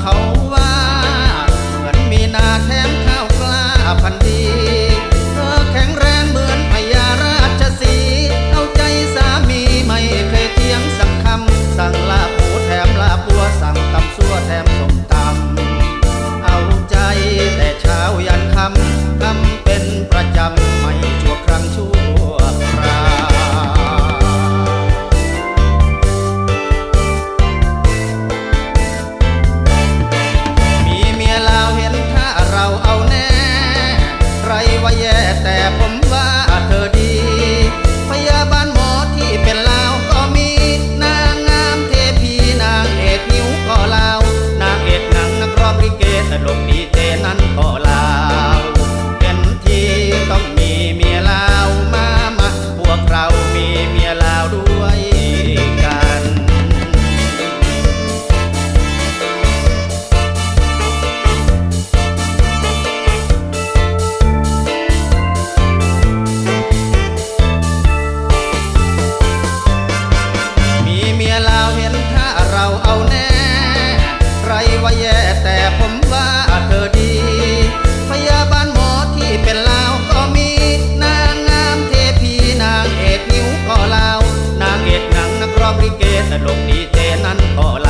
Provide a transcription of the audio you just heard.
เขา แต่ผมว่าเธอดี พยาบาลหมอที่เป็นลาวก็มี นางงามเทพีนางเอกนิ้วก็ลาว นางเอกหนังนักร้องลิเกตลกดีเจนั้นก็ แต่ผมว่าเธอดี พยาบาลหมอที่เป็นลาวก็มี นางงามเทพีนางเอกนิ้วก็ลาว นางเอกหนังนักร้องริเกตลกดีเจนั้นก็ลา